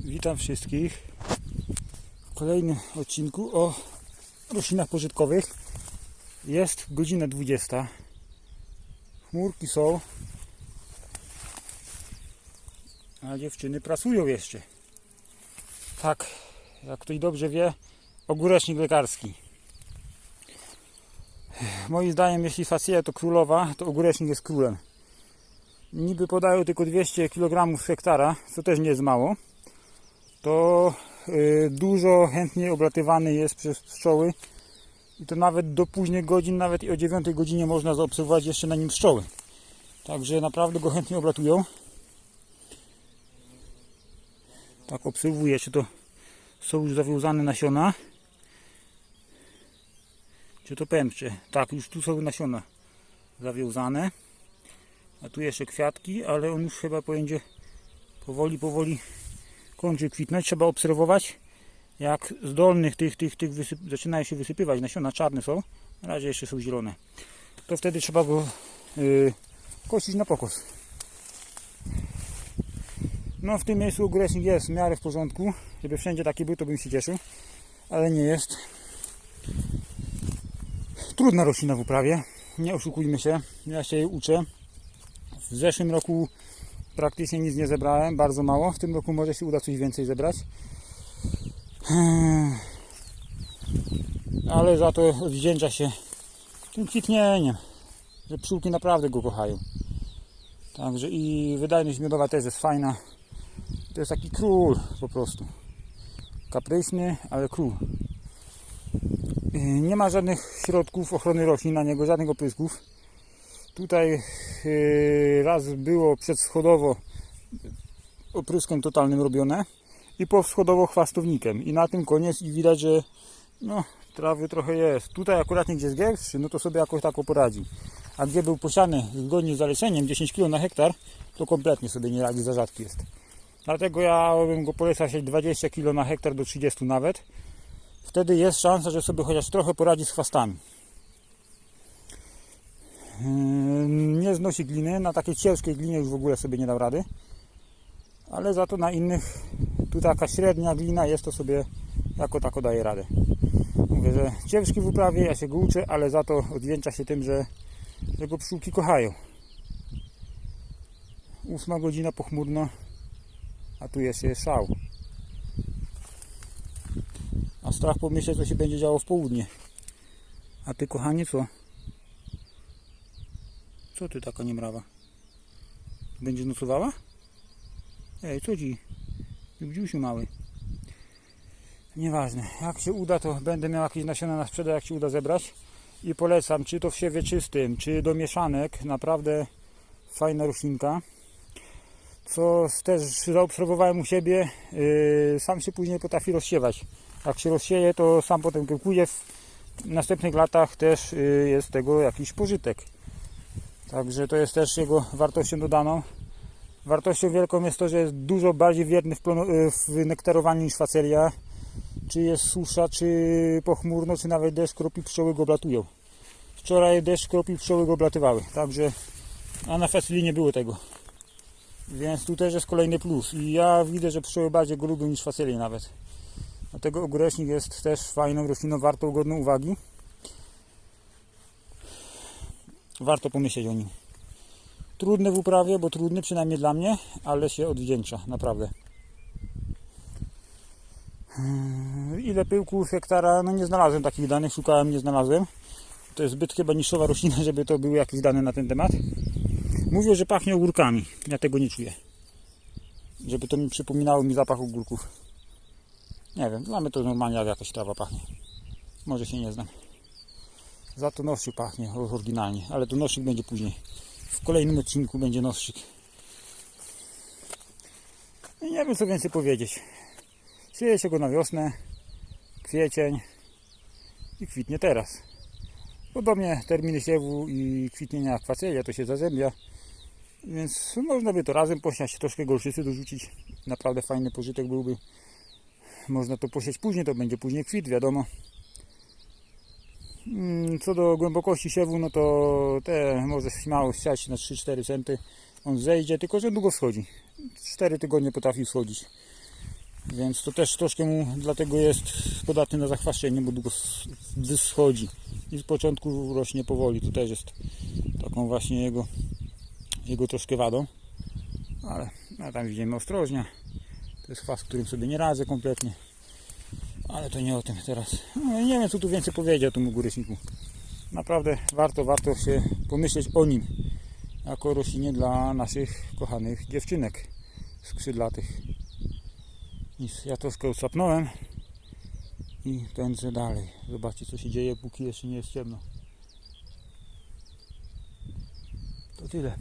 Witam wszystkich w kolejnym odcinku o roślinach pożytkowych. Jest godzina 20. Chmurki są, a dziewczyny pracują jeszcze. Tak, jak ktoś dobrze wie, ogórecznik lekarski. Moim zdaniem, jeśli facja to królowa, to ogórecznik jest królem. Niby podają tylko 200 kg hektara, co też nie jest mało to y, dużo chętnie oblatywany jest przez pszczoły i to nawet do późnych godzin, nawet i o 9 godzinie można zaobserwować jeszcze na nim pszczoły. Także naprawdę go chętnie oblatują. Tak obserwuję, czy to są już zawiązane nasiona, czy to pępcze. Tak, już tu są nasiona zawiązane. A tu jeszcze kwiatki, ale on już chyba będzie powoli, powoli kończy kwitnąć. Trzeba obserwować, jak z dolnych tych, tych, tych wysyp, zaczynają się wysypywać. Nasiona czarne są, na razie jeszcze są zielone. To wtedy trzeba go yy, kosić na pokos. No w tym miejscu ogórecznik jest w miarę w porządku. Żeby wszędzie taki był, to bym się cieszył. Ale nie jest. Trudna roślina w uprawie. Nie oszukujmy się. Ja się jej uczę. W zeszłym roku praktycznie nic nie zebrałem, bardzo mało. W tym roku może się uda coś więcej zebrać. Ale za to odwdzięcza się tym kwitnieniem, że pszczółki naprawdę go kochają. Także i wydajność miodowa też jest fajna. To jest taki król po prostu. Kapryśny, ale król. Nie ma żadnych środków ochrony roślin na niego, żadnych oprysków. Tutaj raz było przedschodowo opryskiem totalnym robione i powschodowo chwastownikiem. I na tym koniec i widać, że no, trawy trochę jest. Tutaj akurat gdzie jest gęstszy, no to sobie jakoś tak poradzi. A gdzie był posiany zgodnie z zaleceniem 10 kg na hektar, to kompletnie sobie nie radzi, za rzadki jest. Dlatego ja bym go polecał się 20 kg na hektar do 30 nawet. Wtedy jest szansa, że sobie chociaż trochę poradzi z chwastami. Nie znosi gliny, na takiej ciężkiej glinie już w ogóle sobie nie dał rady. Ale za to na innych, tu taka średnia glina jest, to sobie jako tako daje radę. Mówię, że ciężki w uprawie, ja się go uczę, ale za to odwdzięcza się tym, że, że go pszczółki kochają. Ósma godzina pochmurno, a tu jeszcze jest szał. A strach pomyśleć, co się będzie działo w południe. A ty, kochanie, co? Co ty taka niemrawa? Będzie nocowała? Ej, co ci? Dziusiu mały. Nieważne. Jak się uda, to będę miał jakieś nasiona na sprzedaż, jak się uda zebrać. I polecam, czy to w siewie czystym, czy do mieszanek. Naprawdę fajna roślinka. Co też zaobserwowałem u siebie, yy, sam się później potrafi rozsiewać. Jak się rozsieje, to sam potem kiełkuje. W następnych latach też yy, jest tego jakiś pożytek. Także to jest też jego wartością dodaną. Wartością wielką jest to, że jest dużo bardziej wierny w, plono- w nektarowaniu niż facelia. Czy jest susza, czy pochmurno, czy nawet deszcz, kropi pszczoły go oblatują. Wczoraj deszcz, kropi pszczoły go oblatywały. Także, a na faceli nie było tego. Więc tu też jest kolejny plus. I ja widzę, że pszczoły bardziej go lubią niż facelie nawet. Dlatego ogórecznik jest też fajną rośliną, wartą, godną uwagi. Warto pomyśleć o nim. Trudny w uprawie, bo trudny przynajmniej dla mnie, ale się odwdzięcza, naprawdę. Hmm, Ile pyłku z hektara? No nie znalazłem takich danych, szukałem, nie znalazłem. To jest zbyt chyba niszowa roślina, żeby to były jakieś dane na ten temat. Mówią, że pachnie ogórkami. Ja tego nie czuję. Żeby to mi przypominało mi zapach ogórków. Nie wiem, dla mnie to normalnie jak jakaś trawa pachnie. Może się nie znam. Za to noszczyk pachnie oryginalnie, ale to noszczyk będzie później. W kolejnym odcinku będzie noszczyk. I nie wiem co więcej powiedzieć. Sieje się go na wiosnę, kwiecień i kwitnie teraz. Podobnie terminy siewu i kwitnienia jak facelia to się zazębia. Więc można by to razem posiać, troszkę gorszycy dorzucić. Naprawdę fajny pożytek byłby. Można to posiać później, to będzie później kwit, wiadomo. Mm, Co do głębokości siewu, no to te może śmiało siać na 3-4 centy. On zejdzie, tylko że długo wschodzi. 4 tygodnie potrafi wschodzić. Więc to też troszkę mu dlatego jest podatny na zachwaszczenie, bo długo wyschodzi. I z początku rośnie powoli. To też jest taką właśnie jego, jego troszkę wadą. Ale no, tam widzimy ostrożnie. To jest chwas, którym sobie nie radzę kompletnie. Ale to nie o tym teraz. No, nie wiem co tu więcej powiedzieć o tym ogóreczniku. Naprawdę warto, warto się pomyśleć o nim. Jako roślinie dla naszych kochanych dziewczynek skrzydlatych. Ja troszkę usapnąłem i pędzę dalej. Zobaczcie co się dzieje, póki jeszcze nie jest ciemno. To tyle.